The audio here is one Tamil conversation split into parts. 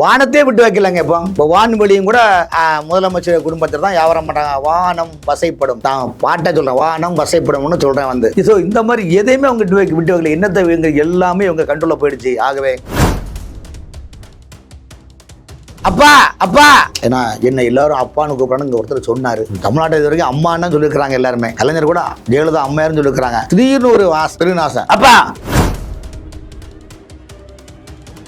வானத்தையே விட்டு வைக்கலங்க இப்போ. இப்போ வான்வெளியும் கூட முதலமைச்சர் குடும்பத்தில் தான் வியாபாரம் பண்ணுறாங்க வானம் வசைப்படும். தான் பாட்டை சொல்கிறேன் வானம் வசைப்படும்னு சொல்கிறேன் வந்து. ஸோ இந்த மாதிரி எதையுமே அவங்க விட்டு வைக்க விட்டு வைக்கல. என்னத்தை இவங்க எல்லாமே இவங்க கண்ட்ரோலில் போயிடுச்சு. ஆகவே அப்பா அப்பா! ஏன்னா என்ன எல்லாரும் அப்பான்னு கூப்பிடணும் ஒருத்தர் சொன்னாரு. தமிழ்நாட்டை இது வரைக்கும் அம்மான்னு சொல்லியிருக்கிறாங்க எல்லாருமே. கலைஞர் கூட ஜெயலலிதா அம்மையாருன்னு சொல்லியிருக்கிறாங்க. திடீர்னு ஒரு ஆசை அப்பா!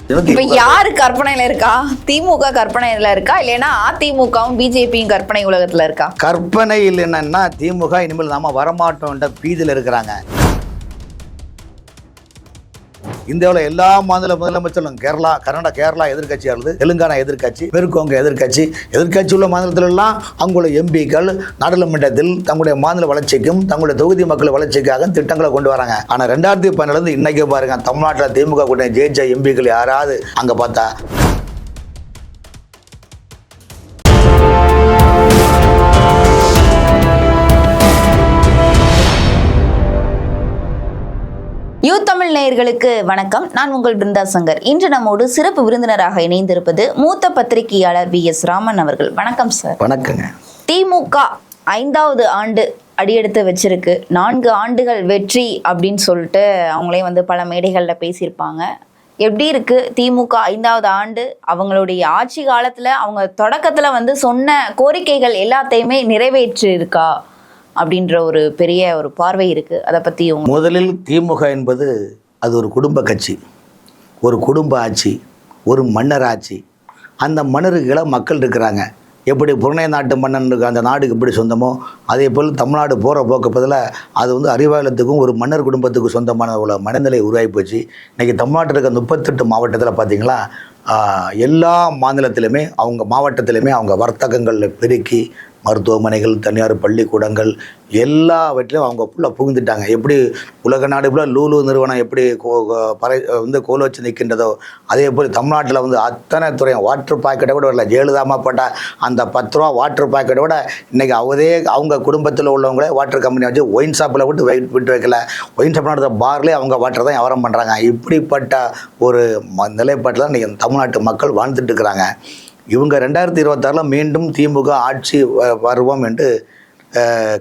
இப்ப யாரு கற்பனையில இருக்கா? திமுக கற்பனையில இருக்கா? இல்லைன்னா அதிமுகவும் பிஜேபியும் கற்பனை உலகத்துல இருக்கா? கற்பனையில் என்னன்னா திமுக இனிமேல் நாம வரமாட்டோம்ன்ற பீதியில் இருக்கிறாங்க. இந்தியாவில் எல்லா மாநில முதலமைச்சரும் கேரளா கர்நாடகா கேரளா எதிர்க்கட்சியாக இருந்தது தெலுங்கானா எதிர்கட்சி மேற்குவங்க எதிர்கட்சி எதிர்கட்சி உள்ள மாநிலத்தில் எல்லாம் எம்பிக்கள் நாடாளுமன்றத்தில் தங்களுடைய மாநில வளர்ச்சிக்கும் தங்களுடைய தொகுதி மக்கள் வளர்ச்சிக்காக திட்டங்களை கொண்டு வராங்க. ஆனால் ரெண்டாயிரத்தி பன்னெண்டுலேருந்து இன்னைக்கு பாருங்க தமிழ்நாட்டில் திமுக கூட்டணி ஜெயிச்ச எம்பிக்கள் யாராவது அங்கே பார்த்தா? நேயர்களுக்கு வணக்கம். நான் உங்கள் பிருந்தா சங்கர். இன்று நம்மோடு சிறப்பு விருந்தினராக இணைந்திருப்பது மூத்த பத்திரிகையாளர் வி எஸ் ராமன் அவர்கள். வணக்கம் சார் வணக்கங்க. திமுக ஐந்தாவது ஆண்டு அடியெடுத்து வச்சிருக்கு. நான்கு ஆண்டுகள் வெற்றி அப்படின்னு சொல்லிட்டு அவங்களே வந்து பல மேடைகளில் பேசியிருப்பாங்க. எப்படி இருக்கு திமுக ஐந்தாவது ஆண்டு? அவங்களுடைய ஆட்சி காலத்துல அவங்க தொடக்கத்துல வந்து சொன்ன கோரிக்கைகள் எல்லாத்தையுமே நிறைவேற்றி இருக்கா அப்படின்ற ஒரு பெரிய ஒரு பார்வை இருக்கு. அதை பத்தி உங்க முதலில் திமுக என்பது அது ஒரு குடும்ப கட்சி ஒரு குடும்ப ஆட்சி ஒரு மன்னர் ஆட்சி. அந்த மன்னருக்குகளை மக்கள் இருக்கிறாங்க. எப்படி புறநே நாட்டு மன்னனுக்கு அந்த நாடுக்கு எப்படி சொந்தமோ அதே போல் தமிழ்நாடு போகிற போக்கு பதில் அது வந்து அறிவாலயத்துக்கும் ஒரு மன்னர் குடும்பத்துக்கும் சொந்தமான உள்ள மனநிலை உருவாகி போச்சு. இன்றைக்கி தமிழ்நாட்டில் இருக்க முப்பத்தெட்டு மாவட்டத்தில் பார்த்திங்களா எல்லா மாநிலத்திலுமே அவங்க மாவட்டத்திலுமே அவங்க வர்த்தகங்களில் பெருக்கி மருத்துவமனைகள் தனியார் பள்ளிக்கூடங்கள் எல்லாவற்றிலும் அவங்க ஃபுல்லாக புகுந்துட்டாங்க. எப்படி உலக நாடு ஃபுல்லாக லூலு நிறுவனம் எப்படி கோ- பறை வந்து கோல் வச்சு நிற்கின்றதோ அதே போல் தமிழ்நாட்டில் வந்து அத்தனை துறையும் வாட்டர் பாக்கெட்டை கூட வரல. ஜெயலலிதாமா போட்ட அந்த பத்து ரூபா வாட்டர் பாக்கெட்டை விட இன்றைக்கி அவதே அவங்க குடும்பத்தில் உள்ளவங்களே வாட்டர் கம்பெனி வச்சு ஒயின் ஷாப்பில் விட்டு வெயிட் விட்டு வைக்கல. ஒயின் ஷாப் நடத்த பார்லேயே அவங்க வாட்டர் தான் வியாபாரம் பண்ணுறாங்க இப்படிப்பட்ட ஒரு ம- நிலைப்பாட்டில் இன்றைக்கி தமிழ்நாட்டு மக்கள் வாழ்ந்துட்டு இருக்கிறாங்க. இவங்க ரெண்டாயிரத்தி இருபத்தாறில் மீண்டும் திமுக ஆட்சி வ- வருவோம் என்று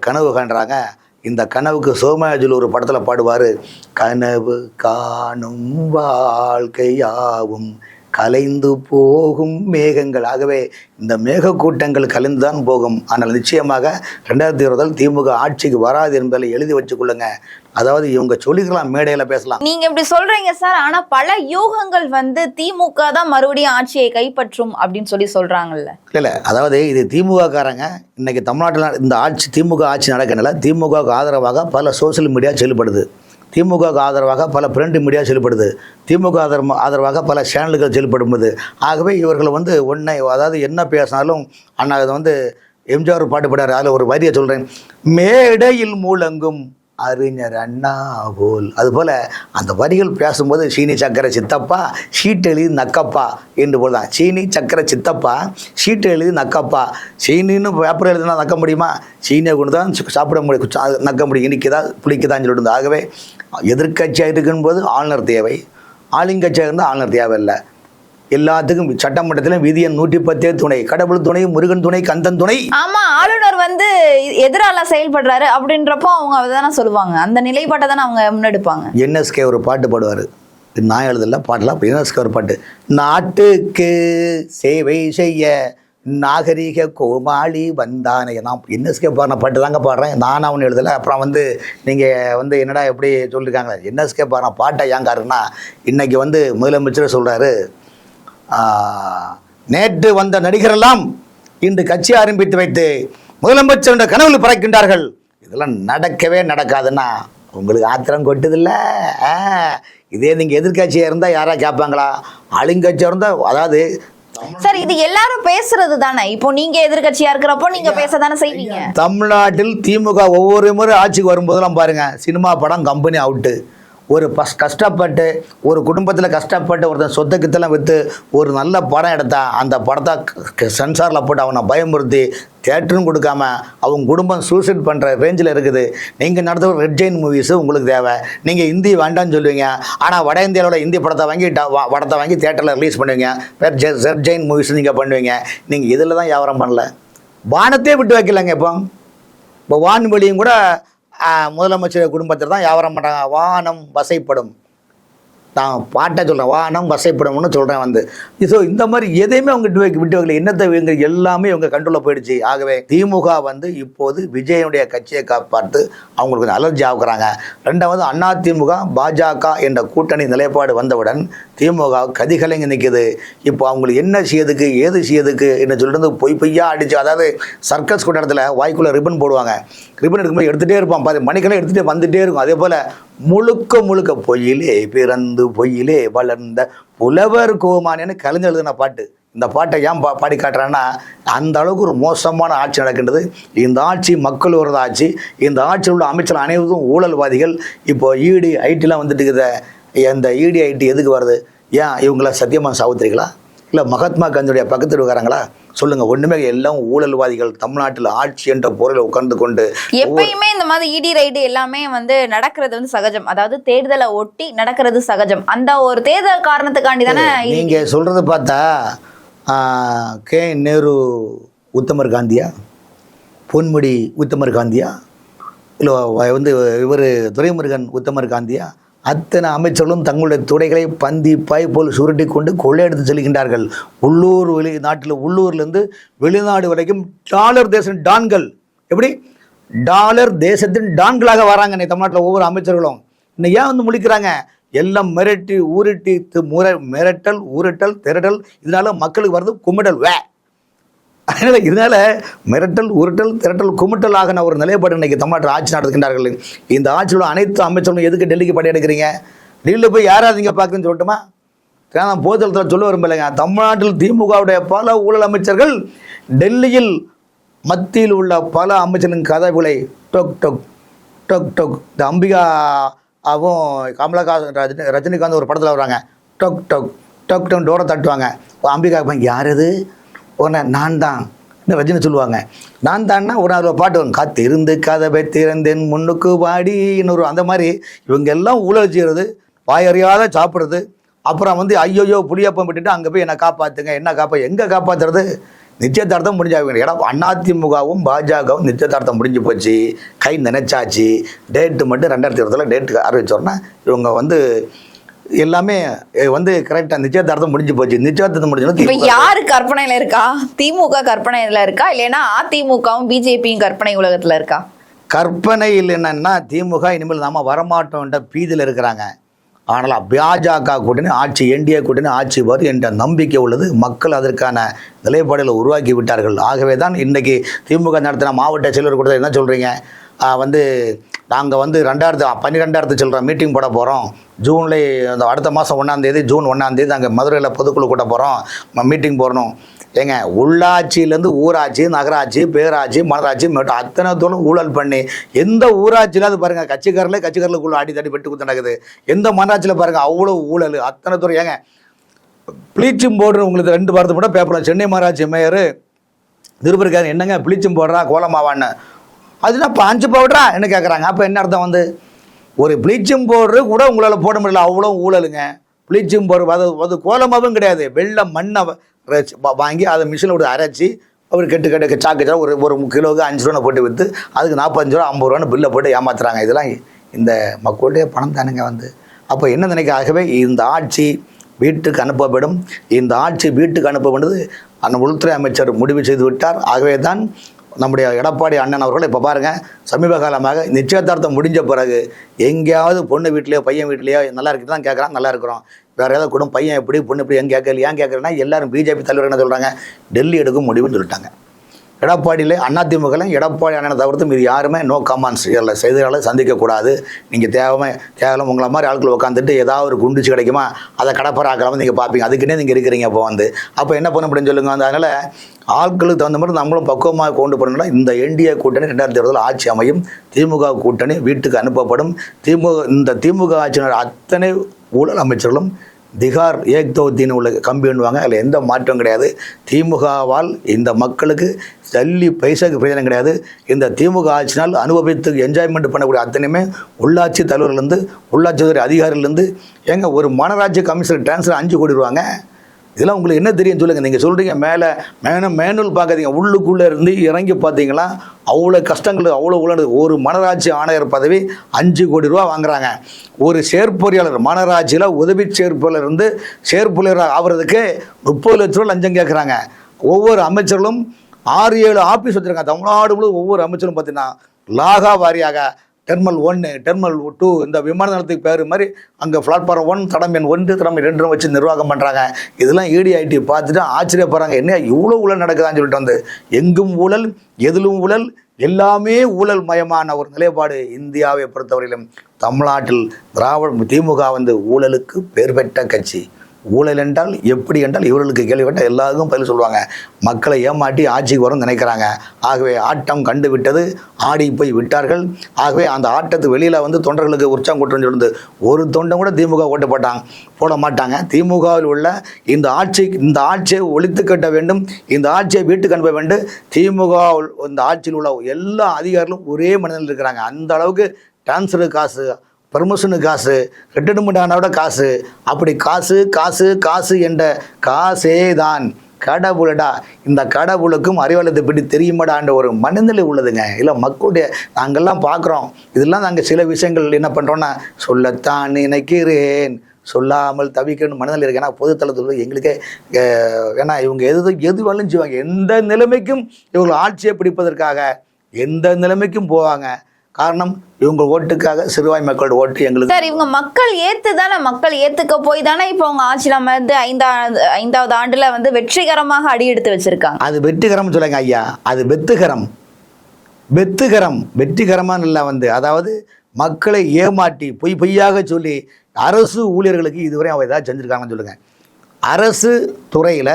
கனவு காண்றாங்க. இந்த கனவுக்கு சோமயாஜுல் ஒரு படத்தில் பாடுவார். கனவு காணும் வாழ்க்கையாவும் கலைந்து போகும் மேகங்கள். ஆகவே இந்த மேகக்கூட்டங்கள் கலைந்து தான் போகும். ஆனால் நிச்சயமாக ரெண்டாயிரத்தி இருபதில் திமுக ஆட்சிக்கு வராது என்பதை எழுதி வச்சுக்கொள்ளுங்க அதாவது இவங்க சொல்லிக்கலாம் மேடையில் பேசலாம். நீங்க இப்படி சொல்றீங்க சார். ஆனா பல யூகங்கள் வந்து திமுக தான் மறுபடியும் ஆட்சியை கைப்பற்றும் அப்படின்னு சொல்லி சொல்றாங்கல்ல. இல்லை அதாவது இது திமுக காரங்க இன்னைக்கு தமிழ்நாட்டில் இந்த ஆட்சி திமுக ஆட்சி நடக்கனால திமுகவுக்கு ஆதரவாக பல சோஷியல் மீடியா செயல்படுது. திமுகவுக்கு ஆதரவாக பல பிரிண்ட் மீடியா செயல்படுது. திமுக ஆதரவு ஆதரவாக பல சேனல்கள் செயல்படும்போது ஆகவே இவர்கள் வந்து ஒன்றை அதாவது என்ன பேசினாலும் அண்ணா இதை வந்து எம்ஜிஆர் பாட்டு பாடாரு அதில் ஒரு வரியை சொல்கிறேன் மேடையில் மூலங்கும் அறிஞர் அண்ணா போல். அதுபோல் அந்த வரிகள் பேசும்போது சீனி சக்கரை சித்தப்பா சீட்டு எழுதி நக்கப்பா என்று போல் தான். சீனி சக்கரை சித்தப்பா சீட்டு எழுதி நக்கப்பா சீனின்னு பேப்பர் எழுதினா நக்க முடியுமா? சீனியை கொண்டு தான் சாப்பிட முடியும் நக்க முடியும் இனிக்குதா புளிக்குதான்னு சொல்லிட்டு ஆகவே எதிர்க்கட்சியாக இருக்கும்போது ஆளுநர் தேவை. ஆளுங்கட்சியாக இருந்தால் ஆளுநர் தேவையில்லை. எல்லாத்துக்கும் சட்டமன்றத்திலும் விதியன் நூற்றி பத்தே துணை கடவுள் துணை முருகன் துணை கந்தன் துணை. ஆமா ஆளுநர் வந்து எதிரால செயல்படுறாரு அப்படின்றப்போ அவங்க அதுதானே சொல்லுவாங்க. அந்த நிலைப்பாட்டை தானே அவங்க முன்னெடுப்பாங்க. என்எஸ்கே ஒரு பாட்டு பாடுவார். நான் எழுதல பாடலாம் என்எஸ்கே ஒரு பாட்டு. நாட்டுக்கு சேவை செய்ய நாகரிக கோமாளி வந்தானே. நான் என்எஸ்கே பாடின பாட்டு தாங்க பாடுறேன். நானும் அவனு எழுதலை. அப்புறம் வந்து நீங்கள் வந்து என்னடா எப்படி சொல்லியிருக்காங்க என்எஸ்கே பாடின பாட்டை ஏங்காருன்னா இன்றைக்கி வந்து முதலமைச்சர் சொல்கிறாரு நேற்று வந்த நடிகரெல்லாம் இன்று கட்சி ஆரம்பித்து வைத்து முதலமைச்சருடைய கனவுல பறக்கின்றார்கள். இதெல்லாம் நடக்கவே நடக்காதுன்னா உங்களுக்கு ஆத்திரம் கொட்டுதில்ல. இதே நீங்கள் எதிர்கட்சியாக இருந்தால் யாராக கேட்பாங்களா? ஆளுங்கட்சியாக இருந்தால் அதாவது சார் இது எல்லாரும் பேசுறது தானே? இப்போ நீங்க எதிர்க்கட்சியா இருக்கிறப்போ நீங்க பேச தானே செய்வீங்க? தமிழ்நாட்டில் திமுக ஒவ்வொரு முறை ஆட்சிக்கு வரும்போதெல்லாம் பாருங்க சினிமா படம் கம்பெனி அவுட்டு ஒரு பஸ் கஷ்டப்பட்டு ஒரு குடும்பத்தில் கஷ்டப்பட்டு ஒருத்தன் சொத்துக்கித்தெல்லாம் விற்று ஒரு நல்ல படம் எடுத்தா அந்த படத்தை சென்சாரில் போட்டு அவனை பயமுறுத்தி தேட்டரும் கொடுக்காம அவங்க குடும்பம் சூசைட் பண்ணுற ரேஞ்சில் இருக்குது. நீங்கள் நடத்துகிற ரெட் ஜெயின் மூவிஸு உங்களுக்கு தேவை. நீங்கள் ஹிந்தி வேண்டாம்னு சொல்லுவீங்க. ஆனால் வட இந்தியாவோட ஹிந்தி படத்தை வாங்கி ட- வ- படத்தை வாங்கி தேட்டரில் ரிலீஸ் பண்ணுவீங்க. வேறு ஜெ ரெட் ஜெயின் மூவிஸ் நீங்கள் பண்ணுவீங்க. நீங்கள் இதில் தான் வியாபாரம் பண்ணல. வானத்தையே விட்டு வைக்கலங்க இப்போ. இப்போ வான்வெளியும் கூட முதலமைச்சர் குடும்பத்தில் தான் வியாபாரம் பண்ணுறாங்க வானம் வசைப்படும். நான் பாட்டை சொல்கிறேன் வானம் வசைப்படும்னு சொல்கிறேன் வந்து. ஸோ இந்த மாதிரி எதையுமே அவங்க விட்டு வைக்க விட்டு வைக்கல. என்னத்தை இவங்க எல்லாமே இவங்க கண்ட்ரோலில் போயிடுச்சு. ஆகவே திமுக வந்து இப்போது விஜயனுடைய கட்சியை காப்பாற்று அவங்களுக்கு கொஞ்சம் அலர்ஜி ஆகுறாங்க. ரெண்டாவது அண்ணா திமுக பாஜக என்ற கூட்டணி நிலைப்பாடு வந்தவுடன் திமுக கதிகலைங்க நிற்கிது இப்போ அவங்களுக்கு என்ன செய்யறதுக்கு ஏது செய்யறதுக்கு என்ன சொல்லிட்டு பொய் பொய்யா அடிச்சு அதாவது சர்க்கஸ் கூட்டத்தில் வாய்க்குள்ளே ரிப்பன் போடுவாங்க. ரிப்பன் எடுக்கும்போது எடுத்துகிட்டே இருப்பான். பாதி மணிக்கெல்லாம் எடுத்துகிட்டே வந்துட்டே இருக்கும். அதே போல் முழுக்க முழுக்க பொய்யிலே பிறந்து பொய்யிலே வளர்ந்த புலவர் கோமானின்னு கலைஞர் எழுதின பாட்டு. இந்த பாட்டை ஏன் பா பாடி காட்டுறான்னா அந்த அளவுக்கு ஒரு மோசமான ஆட்சி நடக்கின்றது. இந்த ஆட்சி மக்கள் விரோத ஆட்சி. இந்த ஆட்சியில் உள்ள அமைச்சர் அனைவரும் ஊழல்வாதிகள். இப்போ ஈடி இடி ஐடிலாம் வந்துட்டு இருக்கிற இந்த ஈடி இடி ஐடி எதுக்கு வருது? ஏன் இவங்கள சத்தியமான சாவுத்திரிகளா? இல்லை மகாத்மா காந்தியுடைய பக்கத்தில் இருக்காங்களா சொல்லுங்கள் ஒன்றுமே எல்லாம் ஊழல்வாதிகள் தமிழ்நாட்டில் ஆட்சி என்ற பொருளில் உட்கார்ந்து கொண்டு எப்பயுமே இந்த மாதிரி இடி ரைடு எல்லாமே வந்து நடக்கிறது வந்து சகஜம். அதாவது தேர்தலை ஒட்டி நடக்கிறது சகஜம். அந்த ஒரு தேர்தல் காரணத்துக்காண்டி தானே இது- நீங்க சொல்றது பார்த்தா கே. நேரு உத்தமர் காந்தியா? பொன்முடி உத்தமர் காந்தியா? இல்லை வந்து இவர் துரைமுருகன் உத்தமர் காந்தியா? அத்தனை அமைச்சர்களும் தங்களுடைய துறைகளை பந்தி பாய் போல் சுருட்டி கொண்டு கொள்ளையடித்து செல்கின்றார்கள். உள்ளூர் வெளி நாட்டில் உள்ளூர்லேருந்து வெளிநாடு வரைக்கும் டாலர் தேசம் டான்கள். எப்படி? டாலர் தேசத்தின் டான்களாக வராங்க இன்னைக்கு தமிழ்நாட்டில் ஒவ்வொரு அமைச்சர்களும். இன்னும் ஏன் வந்து முழிக்கிறாங்க? எல்லாம் மிரட்டி ஊருட்டி து- முற மிரட்டல் ஊருட்டல் திரட்டல். இதனால மக்களுக்கு வர்றது குமிடல். வே அதனால் இதனால் மிரட்டல் உருட்டல் திரட்டல் குமிட்டல் ஆகின ஒரு நிலைப்பாடு இன்றைக்கி தமிழ்நாட்டில் ஆட்சி நடத்துகின்றார்கள். இந்த ஆட்சியில் அனைத்து அமைச்சர்களும் எதுக்கு டெல்லிக்கு படையெடுக்கிறீங்க? டெல்லியில் போய் யாராவது இங்கே பார்க்குறேன்னு சொல்லட்டுமா? ஏன்னா நான் பொதுத்தளத்தில் சொல்ல விரும்பலைங்க. தமிழ்நாட்டில் திமுகவுடைய பல ஊழல் அமைச்சர்கள் டெல்லியில் மத்தியில் உள்ள பல அமைச்சரின் கதவுகளை டொக் டொக் டொக் டொக். இந்த அம்பிகா ஆவும் கமலஹாசன் ரஜினி ரஜினிகாந்த் ஒரு படத்தில் வராங்க. டொக் டொக் டொக் டொக் டோரை தட்டுவாங்க. அம்பிகா கேட்பாங்க, யார் அது? உன்னை நான் தான். இந்த ரஜினி சொல்லுவாங்க. நான் தான்னா ஒரு நாள் பாட்டு வரும். காத்திருந்து கதவை திறந்தேன் முன்னுக்கு வாடி இன்னொரு அந்த மாதிரி இவங்க எல்லாம் ஊழல் செய்கிறது வாயறியாத சாப்பிட்றது. அப்புறம் வந்து ஐயோயோ புளியப்பம் விட்டுட்டு அங்கே போய் என்னை காப்பாற்றுங்க என்ன காப்பா எங்கே காப்பாற்றுறது நிச்சயதார்த்தம் முடிஞ்சாங்க ஏன்னா அதிமுகவும் பாஜகவும் நிச்சயதார்த்தம் முடிஞ்சு போச்சு. கை நினைச்சாச்சு. டேட்டு மட்டும் ரெண்டாயிரத்தி இருபத்தில் டேட்டு அறிவிச்சோன்னா இவங்க வந்து எல்லாமே வந்து கரெக்டாக நிச்சயதார்த்தம் முடிஞ்சு போச்சு. நிச்சயதார்த்தம் இப்ப முடிஞ்சு யாரு கற்பனையில இருக்கா? திமுக கற்பனையில இருக்கா? இல்லைன்னா அதிமுகவும் பிஜேபியும் கற்பனை உலகத்துல இருக்கா? கற்பனையில் என்னன்னா திமுக இனிமேல் நாம வரமாட்டோம்ன்ற பீதியில் இருக்கிறாங்க. ஆனால் பாஜக கூட்டணி ஆட்சி என்டிஏ கூட்டணி ஆட்சி வரும் என்ற நம்பிக்கை உள்ளது. மக்கள் அதற்கான நிலைப்பாடுகளை உருவாக்கி விட்டார்கள். ஆகவே தான் இன்றைக்கி திமுக நடத்தின மாவட்ட செயலர் கூட என்ன சொல்கிறீங்க வந்து நாங்கள் வந்து ரெண்டாயிரத்து பன்னிரெண்டாயிரத்து சொல்கிறோம் மீட்டிங் போட போகிறோம் ஜூன்ல அந்த அடுத்த மாதம் ஒன்றாந்தேதி ஜூன் ஒன்றாந்தேதி அங்கே மதுரையில் பொதுக்குழு கூட்ட போகிறோம் மீட்டிங் போடணும். ஏங்க உள்ளாட்சியிலேருந்து ஊராட்சி நகராட்சி பேராட்சி மனராட்சி மற்றும் அத்தனை தூரம் ஊழல் பண்ணி எந்த ஊராட்சியிலாவது பாருங்கள் கட்சிக்காரில் கட்சிக்காரர்களுக்குள்ள அடி தடி பெட்டு குத்து நடக்குது. எந்த மனராட்சியில் பாருங்கள் அவ்வளோ ஊழல் அத்தனை தூரம் ஏங்க ப்ளீச்சிங் பவுடர் உங்களுக்கு ரெண்டு வாரத்துக்கு கூட பேப்பரில் சென்னை மாநகராட்சி மேயர் திருப்பதிக்காரன் என்னங்க ப்ளீச்சிங் பவுடரா கோலமாவான்னு. அதுனா பாஞ்சு பவுடரா என்ன கேட்குறாங்க அப்போ என்ன அர்த்தம் வந்து? ஒரு ப்ளீச்சிங் பவுடரு கூட உங்களால் போட முடியல. அவ்வளோ ஊழலுங்க. ப்ளீச்சிங் பவுடர் அது அது கோலமாகவும் கிடையாது. வெள்ளை மண்ணை வாங்கி அதை மிஷினில் விட்டு அரைச்சி அவர் கெட்டு கெட்டு சாக்கு ஒரு ஒரு கிலோவுக்கு அஞ்சு ரூபா போட்டு விற்று அதுக்கு நாற்பத்தஞ்சு ரூபா ஐம்பது ரூபான்னு பில்லை போட்டு ஏமாத்துறாங்க. இதெல்லாம் இந்த மக்களுடைய பணம் தானுங்க வந்து. அப்போ என்ன நினைக்க ஆகவே இந்த ஆட்சி வீட்டுக்கு அனுப்பப்படும். இந்த ஆட்சி வீட்டுக்கு அனுப்பப்படுவது அந்த உள்துறை அமைச்சர் முடிவு செய்து விட்டார். ஆகவே தான் நம்முடைய எடப்பாடி அண்ணன் அவர்கள் இப்போ பாருங்கள் சமீப காலமாக நிச்சயதார்த்தம் முடிஞ்ச பிறகு எங்கேயாவது பொண்ணு வீட்லையோ பையன் வீட்லையோ நல்லா இருக்குது தான் கேட்குறான் நல்லா இருக்கிறோம். வேறு ஏதாவது கூட பையன் எப்படி பொண்ணு எப்படி எங்கே கேட்கல ஏன் கேட்குறேன்னா எல்லாரும் பிஜேபி தலைவர் என்ன சொல்கிறாங்க டெல்லி எடுக்கும் முடிவுன்னு சொல்லிட்டாங்க. எடப்பாடியில் அதிமுகலையும் எடப்பாடி அண்ணனை தவிர்த்து மீது யாருமே நோ கமான்ஸ் இதில் செய்தியாளர் சந்திக்கக்கூடாது. நீங்கள் தேவை கேவலம் உங்களை மாதிரி ஆட்கள் உட்காந்துட்டு ஏதாவது ஒரு குண்டுச்சு கிடைக்குமா அதை கடப்பராக்கலாம் நீங்கள் பார்ப்பீங்க. அதுக்குன்னே நீங்கள் இருக்கிறீங்க இப்போ வந்து. அப்போ என்ன பண்ண முடியும்னு சொல்லுங்க. வந்து அதனால் ஆட்களுக்கு தகுந்த மாதிரி நம்மளும் பக்குவமாக கொண்டு போனோம்னா இந்த என்டிஏ கூட்டணி ரெண்டாயிரத்தி இருபதில் ஆட்சி அமையும். திமுக கூட்டணி வீட்டுக்கு அனுப்பப்படும். திமுக இந்த திமுக ஆட்சியினர் அத்தனை ஊழல் அமைச்சர்களும் திகார் ஏக்தோத்தின்னு உள்ள கம்பி பண்ணுவாங்க அதில் எந்த மாற்றம் கிடையாது. திமுகவால் இந்த மக்களுக்கு தள்ளி பைசாக்கு பிரயோஜனம் கிடையாது. இந்த திமுக ஆட்சினால் அனுபவித்து என்ஜாய்மெண்ட் பண்ணக்கூடிய அத்தனையுமே உள்ளாட்சி தலைவர்லேருந்து உள்ளாட்சித்துறை அதிகாரிலேருந்து ஏங்க ஒரு மாநகராட்சி கமிஷனர் டிரான்ஸ்ஃபர் அஞ்சு கோடி ரூபாங்க. இதெல்லாம் உங்களுக்கு என்ன தெரியும் சொல்லுங்கள் நீங்கள் சொல்கிறீங்க மேலே மேனும் மேனுவல் பார்க்காதீங்க. உள்ளுக்குள்ளே இருந்து இறங்கி பார்த்தீங்களா அவ்வளோ கஷ்டங்கள் அவ்வளோ உள்ளது ஒரு மனராட்சி ஆணையர் பதவி அஞ்சு கோடி ரூபா வாங்குறாங்க. ஒரு செயற்பொறியாளர் மனராட்சியில் உதவி செயற்பொறியாளர் இருந்து செயற்பொறியாளர் ஆகிறதுக்கு முப்பது லட்ச ரூபா லஞ்சம் கேட்குறாங்க ஒவ்வொரு அமைச்சர்களும் ஆறு ஏழு ஆஃபீஸ் வச்சுருக்காங்க. தமிழ்நாடு முழு ஒவ்வொரு அமைச்சரும் பார்த்தீங்கன்னா லாகா வாரியாக டெர்மல் ஒன்று டெர்மல் டூ இந்த விமான நிலையத்துக்கு பேர் மாதிரி அங்கே பிளாட்ஃபார்ம் ஒன் தடம் எண் ஒன்று தடம் ரெண்டும் வச்சு நிர்வாகம் பண்ணுறாங்க இதெல்லாம் ஏடிஐடி பார்த்துட்டு ஆச்சரியப்படுறாங்க. என்ன இவ்வளோ ஊழல் நடக்குதான்னு சொல்லிட்டு வந்து எங்கும் ஊழல் எதிலும் ஊழல் எல்லாமே ஊழல் மயமான ஒரு நிலைப்பாடு இந்தியாவை பொறுத்தவரையிலும். தமிழ்நாட்டில் திராவிட திமுக வந்து ஊழலுக்கு பேர் பெற்ற கட்சி. ஊழல் என்றால் எப்படி என்றால் இவர்களுக்கு கேள்விப்பட்ட எல்லாருக்கும் பதில் சொல்லுவாங்க. மக்களை ஏமாட்டி ஆட்சிக்கு வரும் நினைக்கிறாங்க. ஆகவே ஆட்டம் கண்டு விட்டது ஆடி போய் விட்டார்கள். ஆகவே அந்த ஆட்டத்துக்கு வெளியில் வந்து தொண்டர்களுக்கு உற்சாகம் கூட்டணும் சொல்லுது. ஒரு தொண்டம் கூட திமுக ஓட்டப்பட்டாங்க போட்டாங்க போட மாட்டாங்க. திமுகவில் உள்ள இந்த ஆட்சி இந்த ஆட்சியை ஒழித்து கட்ட வேண்டும் இந்த ஆட்சியை வீட்டுக்கு அனுப்ப வேண்டும். திமுக இந்த ஆட்சியில் உள்ள எல்லா அதிகாரிகளும் ஒரே மனதில் இருக்கிறாங்க. அந்த அளவுக்கு டிரான்ஸ்ஃபர் காசு பர்மிஷனு காசு ரிட்டர்மெண்ட் விட காசு. அப்படி காசு காசு காசு என்ற காசே தான் கடவுளடா இந்த கடவுளுக்கும் அறிவாளத்தை பற்றி தெரியுமாடான்ற ஒரு மனநிலை உள்ளதுங்க. இல்லை மக்களுடைய நாங்கள்லாம் பார்க்குறோம் இதெல்லாம் நாங்கள் சில விஷயங்கள் என்ன பண்ணுறோன்னா சொல்லத்தான் நினைக்கிறேன். சொல்லாமல் தவிக்கணும் மனநிலை இருக்கு. ஏன்னா பொதுத்தளத்தில் எங்களுக்கே ஏன்னா இவங்க எது எது வேணாலும் செய்வாங்க எந்த நிலைமைக்கும் இவங்க ஆட்சியை பிடிப்பதற்காக எந்த நிலைமைக்கும் போவாங்க. காரணம் இவங்க ஓட்டுக்காக சிறுபாய் மக்களோட ஓட்டு எங்களுக்கு. சார் இவங்க மக்கள் ஏத்து தானே மக்கள் ஏத்துக்க போய் தானே இப்போ அவங்க ஆட்சியில் அமர்ந்து ஐந்தாவது ஐந்தாவது ஆண்டுல வந்து வெற்றிகரமாக அடி எடுத்து வச்சிருக்காங்க. அது வெற்றிகரம் சொல்லுங்க ஐயா. அது வெத்துகரம். வெத்துகரம். வெற்றிகரமான இல்லை வந்து அதாவது மக்களை ஏமாற்றி பொய் பொய்யாக சொல்லி அரசு ஊழியர்களுக்கு இதுவரை அவ ஏதாவது செஞ்சுருக்காங்கன்னு சொல்லுங்கள் அரசு துறையில்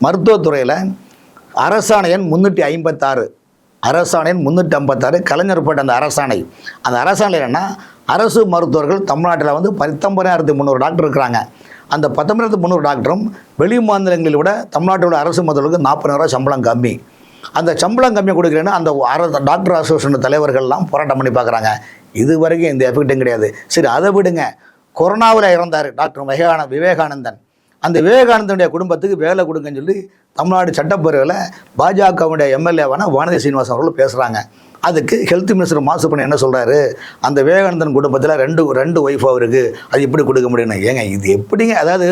மருத்துவத்துறையில் அரசாணை எண் முந்நூற்றி ஐம்பத்தாறு. அரசாணை முந்நூற்றி ஐம்பத்தாறு கலைஞர் போட்ட அந்த அரசாணை. அந்த அரசாணை என்னென்னா அரசு மருத்துவர்கள் தமிழ்நாட்டில் வந்து பத்தொன்பதாயிரத்து முந்நூறு டாக்டர் இருக்கிறாங்க. அந்த பத்தொன்பதாயிரத்து முந்நூறு டாக்டரும் வெளி மாநிலங்களில் விட தமிழ்நாட்டில் உள்ள அரசு மருத்துவர்களுக்கு நாற்பதாயிரம் சம்பளம் கம்மி. அந்த சம்பளம் கம்மி கொடுக்குறேன்னு அந்த அரசு டாக்டர் அசோசியேஷன் தலைவர்கள்லாம் போராட்டம் பண்ணி பார்க்குறாங்க. இது வரைக்கும் எந்த எஃபெக்ட்டும் கிடையாது. சரி அதை விடுங்க. கொரோனாவில் இறந்தார் டாக்டர் விவேகான விவேகானந்தன். அந்த விவேகானந்தனுடைய குடும்பத்துக்கு வேலை கொடுங்கன்னு சொல்லி தமிழ்நாடு சட்டப்பேரவையில் பாஜகவுடைய எம்எல்ஏவான வானதி சீனிவாசன் அவர்கள் பேசுகிறாங்க அதுக்கு ஹெல்த் மினிஸ்டர் மாசுப்பண்ண என்ன சொல்கிறாரு அந்த விவேகானந்தன் குடும்பத்தில் ரெண்டு ரெண்டு ஒய்ஃப் அவருக்கு அது எப்படி கொடுக்க முடியும்னு? ஏங்க இது எப்படிங்க? அதாவது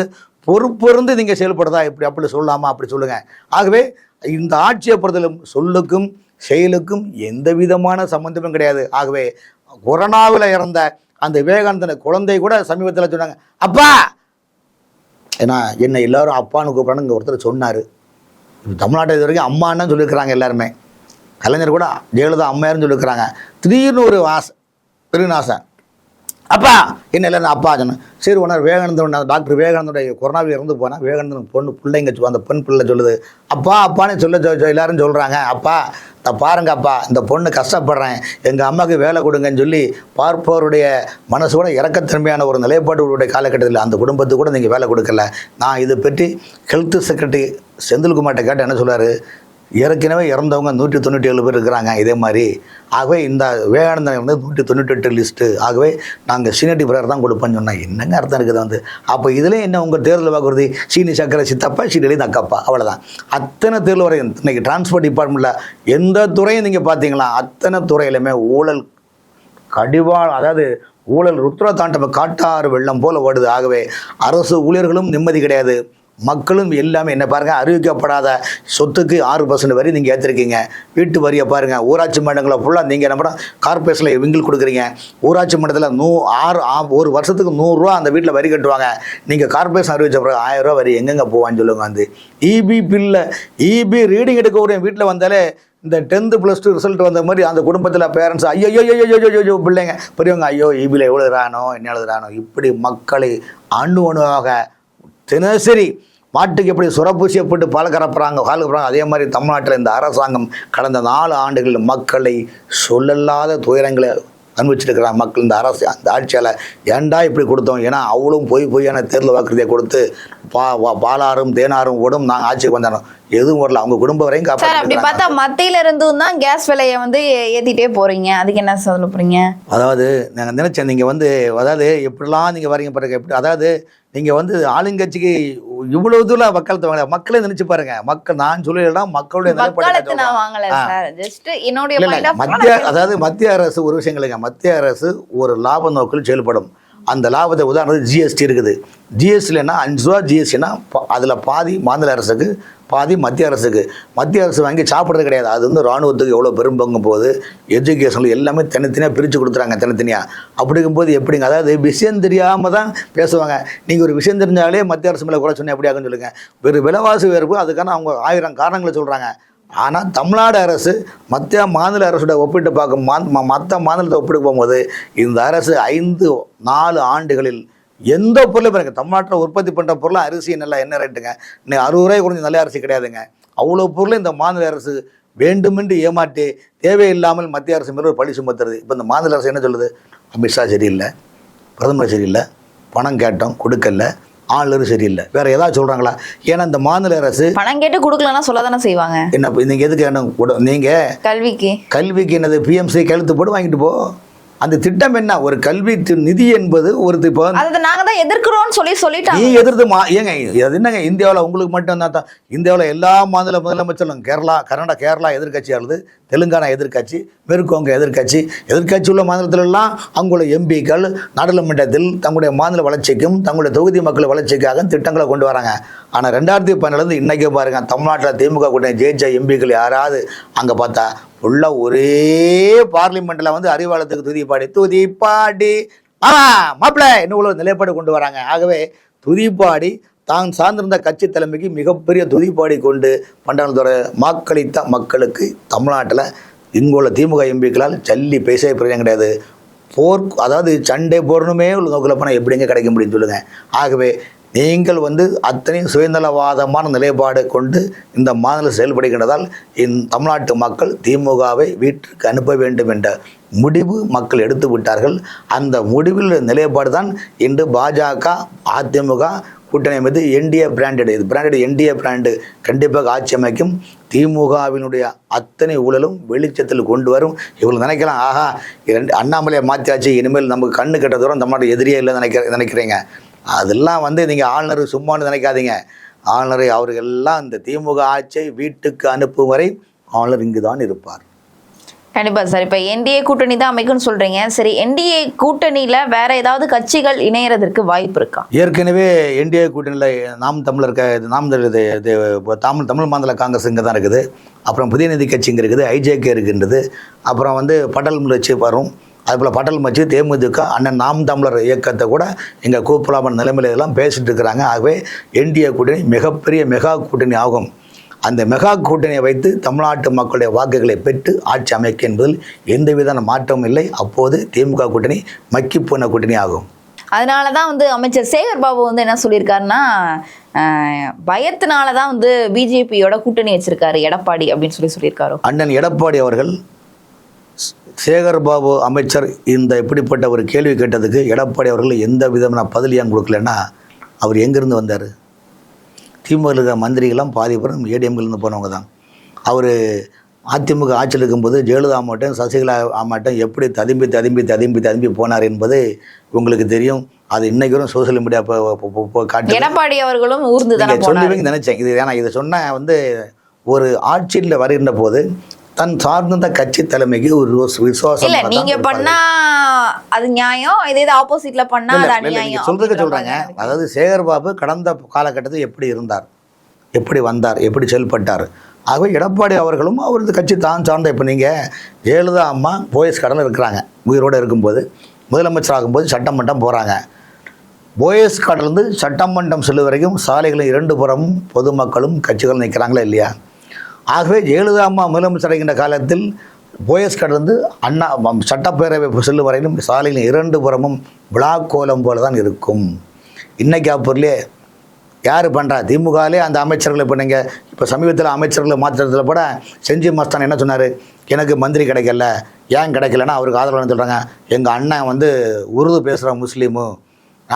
பொறுப்பிருந்து நீங்கள் செயல்படுறதா? இப்படி அப்படி சொல்லலாமா? அப்படி சொல்லுங்கள் ஆகவே இந்த ஆட்சியை பொறுத்தலும் சொல்லுக்கும் செயலுக்கும் எந்த விதமான சம்மந்தமும் கிடையாது. ஆகவே கொரோனாவில் இறந்த அந்த விவேகானந்தன் குழந்தை கூட சமீபத்தில் சொன்னாங்க அப்பா ஏன்னா என்னை எல்லாரும் அப்பான்னு கூப்பிட்றான்னு ஒருத்தர் சொன்னார். தமிழ்நாட்டை இது வரைக்கும் அம்மான்னு சொல்லியிருக்கிறாங்க எல்லாருமே. கலைஞர் கூட ஜெயலலிதா அம்மையார்னு சொல்லியிருக்கிறாங்க. திடீர்னு ஒரு ஆசை திருநாசன் அப்பா. என்ன இல்லை அப்பா சொன்னேன். சரி உனர் விவேகானந்தன் டாக்டர் விவேகானந்தனுடைய கொரோனாவில் இறந்து போனால் விவேகானந்தன் பொண்ணு பிள்ளைங்க அந்த பெண் பிள்ளை சொல்லுது. அப்பா அப்பான்னு சொல்ல எல்லாரும் சொல்கிறாங்க அப்பா இந்த பாருங்க அப்பா இந்த பொண்ணு கஷ்டப்படுறேன். எங்கள் அம்மாவுக்கு வேலை கொடுங்கன்னு சொல்லி பார்ப்பவருடைய மனசு கூட இறக்கத்தன்மையான ஒரு நிலைப்பாடுகளுடைய காலகட்டத்தில் அந்த குடும்பத்துக்கு கூட நீங்கள் வேலை கொடுக்கல. நான் இதை பற்றி ஹெல்த் செக்ரட்டரி செந்தில்குமார்கிட்ட கேட்டேன் என்ன சொல்கிறார் ஏற்கனவே இறந்தவங்க நூற்றி தொண்ணூற்றி ஏழு பேர் இருக்கிறாங்க இதே மாதிரி. ஆகவே இந்த விவேகானந்தன் வந்து நூற்றி தொண்ணூற்றி எட்டு லிஸ்ட்டு. ஆகவே நாங்கள் சீனியர்டி பிரேயர் தான் கொடுப்போம்னு சொன்னால் என்னங்க அர்த்தம் இருக்குது வந்து? அப்போ இதில் என்ன உங்கள் தேர்தல் வாக்குறுதி சீனி சக்கரை சித்தப்பா சீனி தக்கப்பா அவ்வளோதான் அத்தனை தேர்தல் வரையும் இன்றைக்கி டிரான்ஸ்போர்ட் டிபார்ட்மெண்ட்டில் எந்த துறையும் நீங்கள் பார்த்தீங்களா அத்தனை துறையிலுமே ஊழல் கடிவாள் அதாவது ஊழல் ருத்ர தாண்டவ காட்டாறு வெள்ளம் போல ஓடுது. ஆகவே அரசு ஊழியர்களும் நிம்மதி கிடையாது. மக்களும் எல்லாமே என்ன பாருங்க அறிவிக்கப்படாத சொத்துக்கு ஆறு பர்சன்ட் வரி நீங்கள் ஏற்றிருக்கீங்க வீட்டு வரியை பாருங்கள் ஊராட்சி மன்றங்களை ஃபுல்லாக நீங்கள் என்ன பண்ண கார்பரேஷனில் இவங்களுக்கு கொடுக்குறீங்க. ஊராட்சி மன்றத்தில் நூ ஆறு ஒரு வருஷத்துக்கு நூறுரூவா அந்த வீட்டில் வரி கட்டுவாங்க. நீங்கள் கார்பரேஷன் அறிவிச்ச பிறகு ஆயிரம் ரூபா வரி எங்கெங்கே போவான்னு சொல்லுங்க வந்து. இபி பில்ல இபி ரீடிங் எடுக்க ஒரு வீட்டில் வந்தாலே இந்த டென்த்து ப்ளஸ் டூ ரிசல்ட் வந்த மாதிரி அந்த குடும்பத்தில் பேரண்ட்ஸ் ஐயோ ஐயோ ஐயோ ஐயோ ஐயோ பிள்ளைங்க பெரியவங்க ஐயோ இபியில் எவ்வளோ எழுதுறானோ என்ன எழுதுறானோ இப்படி மக்களை அணு அணுவாக தினசரி மாட்டுக்கு எப்படி சுரப்பூசியை போட்டு பால் கறப்புறாங்க பால் கறப்புறாங்க அதே மாதிரி தமிழ்நாட்டில் இந்த அரசாங்கம் கடந்த நாலு ஆண்டுகளில் மக்களை சொல்லல்லாத துயரங்களை அனுபவிச்சிருக்கிறாங்க மக்கள். இந்த அரசு அந்த ஆட்சியால் ஏன்டா இப்படி கொடுத்தோம்? ஏன்னா அவ்வளோ பொய் பொய்யான தேர்தல் வாக்குறுதியை கொடுத்து பா பாலாரும் பாலாறும் தேனாரும் ஓடும் நாங்கள் ஆட்சிக்கு வந்தானோம் எதுவும் வரல. அவங்க குடும்பம் வரையும் சார் அப்படி பார்த்தா மத்தியில இருந்தும் தான் கேஸ் விலையை வந்து ஏத்திட்டே போறீங்க. அதுக்கு என்ன சொல்ல போறீங்க? அதாவது நாங்கள் நினச்சேன் நீங்கள் வந்து அதாவது எப்படிலாம் நீங்கள் வரீங்க பாருங்க எப்படி அதாவது நீங்கள் வந்து ஆளுங்கட்சிக்கு இவ்வளவு தூரம் மக்கள் தவங்க மக்களை நினைச்சு பாருங்க. மக்கள் நான் சொல்லலாம் மக்களுடைய. வாங்கல மத்திய அதாவது மத்திய அரசு ஒரு விஷயம் இல்லைங்க. மத்திய அரசு ஒரு லாப நோக்கில் செயல்படும். அந்த லாபத்தை உதாரணத்துக்கு ஜிஎஸ்டி இருக்குது. ஜிஎஸ்டிலன்னா அஞ்சு ரூபா ஜிஎஸ்டினா அதில் பாதி மாநில அரசுக்கு பாதி மத்திய அரசுக்கு. மத்திய அரசு வாங்கி சாப்பிட்றது கிடையாது. அது வந்து இராணுவத்துக்கு எவ்வளோ பெரும்பங்கும் போது எஜுகேஷனில் எல்லாமே தனித்தனியாக பிரித்து கொடுத்துறாங்க தனித்தனியாக அப்படிங்கும்போது எப்படிங்க? அதாவது விஷயம் தெரியாமல் தான் பேசுவாங்க. நீங்கள் ஒரு விஷயம் தெரிஞ்சாலே மத்திய அரசு மேலே குறை சொன்னேன் எப்படி ஆகும்னு சொல்லுங்கள் வெறும் விலைவாசி உயர்வு அதுக்கான அவங்க ஆயிரம் காரணங்களை சொல்கிறாங்க ஆனால் தமிழ்நாடு அரசு மத்திய மாநில அரசோட ஒப்பிட்டு பார்க்கும் மா மற்ற மாநிலத்தை ஒப்பிட்டு போகும்போது இந்த அரசு ஐந்து நாலு ஆண்டுகளில் எந்த பொருளும் பாருங்க தமிழ்நாட்டில் உற்பத்தி பண்ணுற பொருளும் அரிசி நல்லா என்ன ரேட்டுங்க? இன்னைக்கு அறுபது ரூபாய் கொஞ்சம் நல்ல அரிசி கிடையாதுங்க. அவ்வளோ பொருளும் இந்த மாநில அரசு வேண்டுமென்று ஏமாற்றி தேவையில்லாமல் மத்திய அரசு மேலே ஒரு பழி சுமத்துறது. இப்போ இந்த மாநில அரசு என்ன சொல்லுது? அமித்ஷா சரியில்லை பிரதமர் சரியில்லை பணம் கேட்டோம் கொடுக்கல. ஆளுநர் சரியில்லை. வேற ஏதாவது சொல்கிறாங்களா ஏன்னா இந்த மாநில அரசு பணம் கேட்டு கொடுக்கலன்னா சொல்ல தானே செய்வாங்க. என்ன நீங்கள் எதுக்கு என்ன நீங்கள் கல்விக்கு. கல்விக்கு என்னது பிஎம்சி கழுத்து போட்டு வாங்கிட்டு போ. அந்த திட்டம் என்ன? ஒரு கல்வி நிதி என்பது ஒரு இப்போ அதை நாங்க தான் எதிர்க்கிறோம்னு சொல்லி நீ சொல்லிட்டாங்க எதிர்த்து மா ஏங்க அது என்னங்க இந்தியாவில் உங்களுக்கு மட்டும் தான். இந்தியாவில் எல்லா மாநில முதலமைச்சரும் கேரளா கர்நாடகா கேரளா எதிர்க்கட்சி ஆளுது தெலுங்கானா எதிர்க்கட்சி மேற்குவங்க எதிர்க்கட்சி. எதிர்க்கட்சி உள்ள மாநிலத்திலெல்லாம் அவங்களோட எம்பிக்கள் நாடாளுமன்றத்தில் தங்களுடைய மாநில வளர்ச்சிக்கும் தங்களுடைய தொகுதி மக்கள் வளர்ச்சிக்காக திட்டங்களை கொண்டு வராங்க. ஆனால் ரெண்டாயிரத்தி பன்னெண்டுலேருந்து இன்றைக்கி பாருங்க தமிழ்நாட்டில் திமுக கூட்டணி ஜெயிச்ச எம்பிக்கள் யாராவது அங்கே பார்த்தா உள்ள ஒரே பார்லிமெண்ட்டில் வந்து அறிவாளத்துக்கு துதிப்பாடி துதிப்பாடி ஆமா மாப்பிள்ள இன்னும் உள்ள நிலைப்பாடு கொண்டு வராங்க. ஆகவே துதிப்பாடி தான் சார்ந்திருந்த கட்சி தலைமைக்கு மிகப்பெரிய துதிப்பாடி கொண்டு பண்டாளத்துறை வாக்களித்த மக்களுக்கு தமிழ்நாட்டில் இங்குள்ள திமுக எம்பிக்களால் சல்லி பேசவே பிரச்சனை கிடையாது. போர் அதாவது சண்டை போடணுமே உள்ள நோக்கில் போனால் எப்படிங்க கிடைக்க முடியும் சொல்லுங்கள் ஆகவே நீங்கள் வந்து அத்தனை சுயநலவாதமான நிலைப்பாடு கொண்டு இந்த மாநிலம் செயல்படுகின்றதால் இந்த தமிழ்நாட்டு மக்கள் திமுகவை வீட்டிற்கு அனுப்ப வேண்டும் என்ற முடிவு மக்கள் எடுத்து விட்டார்கள். அந்த முடிவில் நிலைப்பாடு தான் இன்று பாஜக அதிமுக கூட்டணி அமைத்து என்டிஏ பிராண்டட். இது பிராண்டட் என்டிஏ பிராண்டு கண்டிப்பாக ஆட்சி அமைக்கும். திமுகவினுடைய அத்தனை ஊழலும் வெளிச்சத்தில் கொண்டு வரும். இவ்வளோ நினைக்கலாம் ஆஹா இரண்டு அண்ணாமலையை மாற்றியாச்சு இனிமேல் நமக்கு கண்ணு கெட்ட தூரம் தமிழ்நாட்டு எதிரியே இல்லை நினைக்கிற நினைக்கிறீங்க. அதெல்லாம் வந்து நீங்கள் ஆளுநர் சும்மான்னு நினைக்காதீங்க. ஆளுநரை அவர்கள் எல்லாம் இந்த திமுக ஆட்சியை வீட்டுக்கு அனுப்பும் வரை ஆளுநர் இங்கு தான் இருப்பார். கண்டிப்பா சார். இப்ப என்டிஏ கூட்டணி தான் அமைக்கும்னு சொல்றீங்க. சரி என்டிஏ கூட்டணியில வேற ஏதாவது கட்சிகள் இணையறதற்கு வாய்ப்பு இருக்கா? ஏற்கனவே என்டிஏ கூட்டணியில் நாம் தமிழர் நாம் தமிழ் தமிழ் மாநில காங்கிரஸ் இங்கே தான் இருக்குது. அப்புறம் புதிய நீதி கட்சி இங்கே இருக்குது ஐஜேகே இருக்கின்றது. அப்புறம் வந்து பட்டல் முயற்சி வரும். அதுபோல் பட்டல் மச்சு தேமுதிக அண்ணன் நாம் தமிழர் இயக்கத்தை கூட இங்கே கூப்பலாமன் நிலைமையில இதெல்லாம் பேசிட்டு இருக்கிறாங்க ஆகவே என்டிஏ கூட்டணி மிகப்பெரிய மெகா கூட்டணி ஆகும். அந்த மெகா கூட்டணியை வைத்து தமிழ்நாட்டு மக்களுடைய வாக்குகளை பெற்று ஆட்சி அமைக்க என்பதில் எந்தவித மாற்றமும் இல்லை. அப்போது திமுக கூட்டணி மக்கி போன கூட்டணி ஆகும். அதனால தான் வந்து அமைச்சர் சேகர் பாபு வந்து என்ன சொல்லியிருக்காருன்னா பயத்தினால தான் வந்து பிஜேபியோட கூட்டணி வச்சிருக்காரு எடப்பாடி அப்படின்னு சொல்லி சொல்லியிருக்காரு? அண்ணன் எடப்பாடி அவர்கள் ஸ்- சேகர் பாபு அமைச்சர் இந்த இப்படிப்பட்ட ஒரு கேள்வி கேட்டதுக்கு எடப்பாடி அவர்கள் எந்த விதமான பதில் ஏன் கொடுக்கலன்னா அவர் எங்கேருந்து வந்தார்? திமுக இருக்கிற மந்திரிகள்லாம் பாதி பேரும் ஏடிஎம்கிலேருந்து போனவங்க தான். அவர் அதிமுக ஆட்சியில் இருக்கும்போது ஜெயலலிதா அம்மாட்டும் சசிகலா அம்மாட்டும் எப்படி ததும்பி ததும்பி ததும்பி ததும்பி போனார் என்பது உங்களுக்கு தெரியும். அது இன்னைக்கு வரும் சோசியல் மீடியா காட்டி எடப்பாடி அவர்களும் ஊர்ந்து சொல்லுவீங்க நினைச்சேன். இது ஏன்னா இதை சொன்ன வந்து ஒரு ஆட்சியில் வருகின்ற போது தன் சார்ந்த கட்சி தலைமைக்கு ஒரு விசுவாசம் இல்ல நீங்க பண்ணா அது நியாயம் இதே இது ஆப்போசிட்ல பண்ணா அது அநியாயம் சொல்றதுக்கு சொல்றாங்க. அதாவது சேகர் பாபு கடந்த காலகட்டத்தில் எப்படி இருந்தார்? எப்படி வந்தார்? எப்படி செயல்பட்டார்? ஆகவே எடப்பாடி அவர்களும் அவரது கட்சி தான் சார்ந்த இப்போ நீங்கள் ஜெயலலிதா அம்மா போயஸ் கடலில் இருக்கிறாங்க. உயிரோடு இருக்கும்போது முதலமைச்சர் ஆகும்போது சட்டமன்றம் போகிறாங்க போயஸ் கடலிருந்து சட்டமன்றம் செல்லும் வரைக்கும் சாலைகளில் இரண்டு புறமும் பொதுமக்களும் கட்சிகளும் நிற்கிறாங்களா இல்லையா? ஆகவே ஜெயலலிதா அம்மா முதலமைச்சர் அடைகின்ற காலத்தில் போயஸ் கடந்து அண்ணா சட்டப்பேரவை செல்லும் வரையிலும் சாலையில் இரண்டு புறமும் விழா கோலம் போல தான் இருக்கும். இன்னைக்கு அப்பொருளே யார் பண்ணுறா திமுகலே அந்த அமைச்சர்களை இப்போ நீங்கள் இப்போ சமீபத்தில் அமைச்சர்களை மாற்றுறதுல கூட செஞ்சி மஸ்தான் என்ன சொன்னார்? எனக்கு மந்திரி கிடைக்கல. ஏன் கிடைக்கலன்னா அவருக்கு ஆதரவு சொல்கிறாங்க எங்கள் அண்ணன் வந்து உருது பேசுகிற முஸ்லீமு.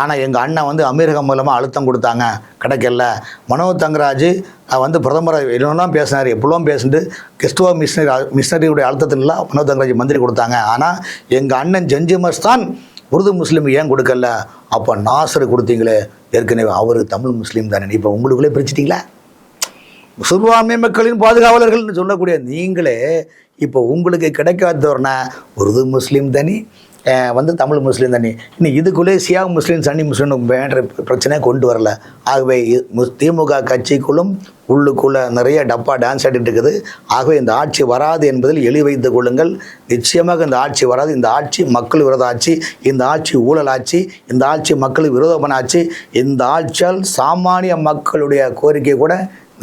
ஆனால் எங்கள் அண்ணன் வந்து அமீரகம் மூலமாக அழுத்தம் கொடுத்தாங்க. கிடைக்கல மனோ தங்கராஜ் வந்து பிரதமர் என்னெல்லாம் பேசினார் எப்படிலாம் பேசிட்டு கிறிஸ்துவ மிஷினரி மிஷினரியுடைய அழுத்தத்தில் மனோ தங்கராஜ் மந்திரி கொடுத்தாங்க. ஆனால் எங்கள் அண்ணன் ஜெஞ்சி தான் உருது முஸ்லீம் ஏன் கொடுக்கல? அப்போ நாசர் கொடுத்தீங்களே. ஏற்கனவே அவர் தமிழ் முஸ்லீம் தானே. இப்போ உங்களுக்குள்ளே பிரிச்சிட்டிங்களா? சிறுபான்மை மக்களின் பாதுகாவலர்கள்னு சொல்லக்கூடிய நீங்களே இப்போ உங்களுக்கு கிடைக்காதவர்னா உருது முஸ்லீம் தனி வந்து தமிழ் முஸ்லீம் தண்ணி. இன்னும் இதுக்குள்ளே சியா முஸ்லீம் சன்னி முஸ்லீம் வேண்ட பிரச்சனையை கொண்டு வரல. ஆகவே திமுக கட்சிக்குள்ளும் உள்ளுக்குள்ளே நிறைய டப்பா டான்ஸ் ஆடிட்டு இருக்குது. ஆகவே இந்த ஆட்சி வராது என்பதில் எளி வைத்து கொள்ளுங்கள். நிச்சயமாக இந்த ஆட்சி வராது. இந்த ஆட்சி மக்கள் விரோத ஆட்சி இந்த ஆட்சி ஊழல் ஆட்சி இந்த ஆட்சி மக்கள் விரோதமான ஆட்சி இந்த ஆட்சியால் சாமானிய மக்களுடைய கோரிக்கை கூட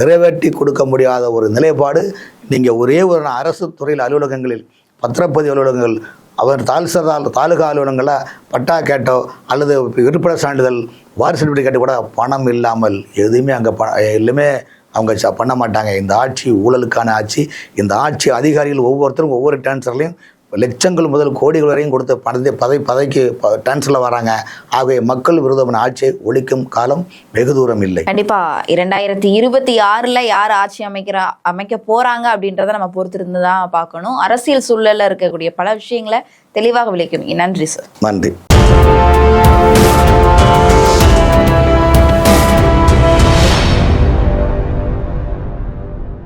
நிறைவேற்றி கொடுக்க முடியாத ஒரு நிலைப்பாடு. நீங்கள் ஒரே ஒரு அரசு துறையில் அலுவலகங்களில் பத்திரப்பதிவு அலுவலகங்கள் அவர் தாலுசா தாலுகா அலுவலகங்களில் பட்டா கேட்டோ அல்லது இருப்பிட சான்றிதழ் வாரிசு சர்டிஃபிகேட் கேட்டு கூட பணம் இல்லாமல் எதுவுமே அங்கே ப எல்லாமே அவங்க ச- பண்ண மாட்டாங்க. இந்த ஆட்சி ஊழலுக்கான ஆட்சி இந்த ஆட்சி அதிகாரிகள் ஒவ்வொருத்தரும் ஒவ்வொரு டான்சர்லையும் லட்சங்கள் முதல் கோடிகள் வரையும் கொடுத்த பணத்தை பதை பதைக்கு டிரான்ஸ்ஃபரில் வராங்க. ஆகவே மக்கள் விரோதமான ஆட்சியை ஒழிக்கும் காலம் வெகு தூரம் இல்லை. கண்டிப்பா. இரண்டாயிரத்தி இருபத்தி ஆறுல யார் ஆட்சி அமைக்கிறா அமைக்க போறாங்க அப்படின்றத நம்ம பொறுத்திருந்து தான் பார்க்கணும். அரசியல் சூழல்ல இருக்கக்கூடிய பல விஷயங்களை தெளிவாக விளக்கணும் நன்றி சார். நன்றி.